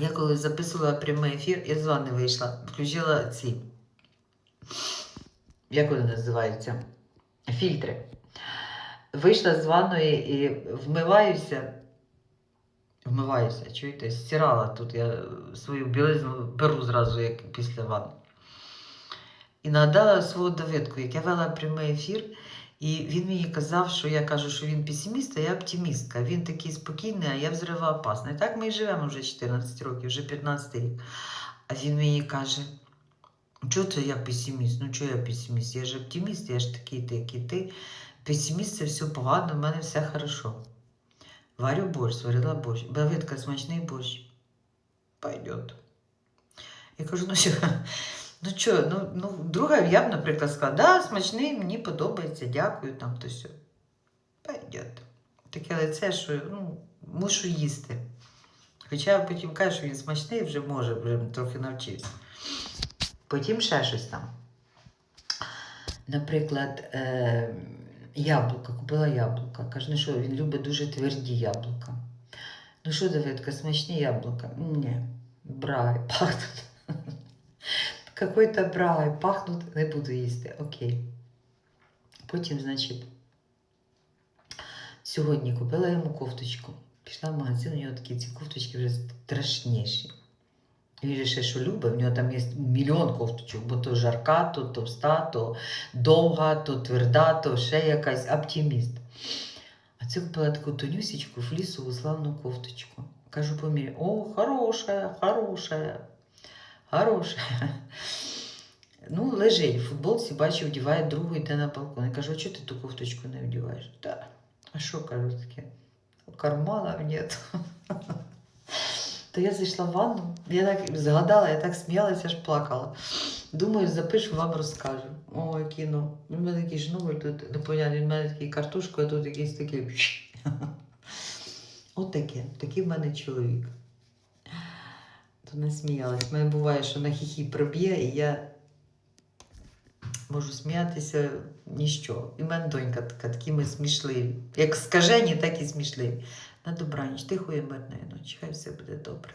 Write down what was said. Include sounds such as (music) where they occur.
Я коли записувала прямий ефір, я з ванни вийшла, включила ці. Як вони називаються? Фільтри. Вийшла з ванної і вмиваюся. Вмиваюся, чуєте, стирала тут я свою білизну беру зразу, як після ванни. І нагадала свого Давидку, як я вела прямий ефір, і він мені казав, що я кажу, що він песиміст, а я оптимістка. Він такий спокійний, а я взривоопасна. І так ми і живемо вже 14 років, вже 15 рік. А він мені каже: чого це я песиміст? Ну чого я песиміст? Я ж оптиміст, я ж такий, ти, як і ти. Песиміст це все погано, в мене все хорошо. Варю борщ, сварила борщ. Давидка, смачний борщ. Пойдет. Я кажу, ну що, ну що, ну, ну друга я б, наприклад, сказала, да, смачний, мені подобається, дякую, там то все. Пойдет. Таке лице, що ну, мушу їсти. Хоча я потім кажу, що він смачний, вже може, вже трохи навчився. Потім ще щось там. Наприклад, е, яблука, купила яблука. Каже, ну що, він любить дуже тверді яблука. Ну що, Давидка, смачні яблука? Ні, брай, (laughs) пахнуть. Какой-то брай, пахнуть, не буду їсти. Окей. Потім, значить, сьогодні купила йому кофточку. Пішла в магазин, у нього такі ці кофточки вже страшніші. Він же ще що любить, в нього там є мільйон кофточок, бо то жарка, то товста, то довга, то тверда, то ще якась оптиміст. А це купила таку тонюсічку, флісову славну кофточку. Кажу по мірі, о, хороша, хороша, хороша. Ну, лежить в футболці, бачу, вдіває другу, йде на балкон. Я кажу, а чого ти ту кофточку не вдіваєш? Та, а що кажу таке? Карманів нет. То я зайшла в ванну, я так згадала, я так сміялася, аж плакала. Думаю, запишу, вам розкажу. О, кіно. У мене такий шнур тут, непонятний, в мене такий картошка, а тут якийсь такий. (laughs) От таке, такий в мене чоловік. То не сміялась. У мене буває, що на хіхі проб'є, і я можу сміятися ніщо. І в мене донька така, такі ми смішливі. Як скажені, так і смішливі. На добраніч, тихої мирної ночі. Хай все буде добре.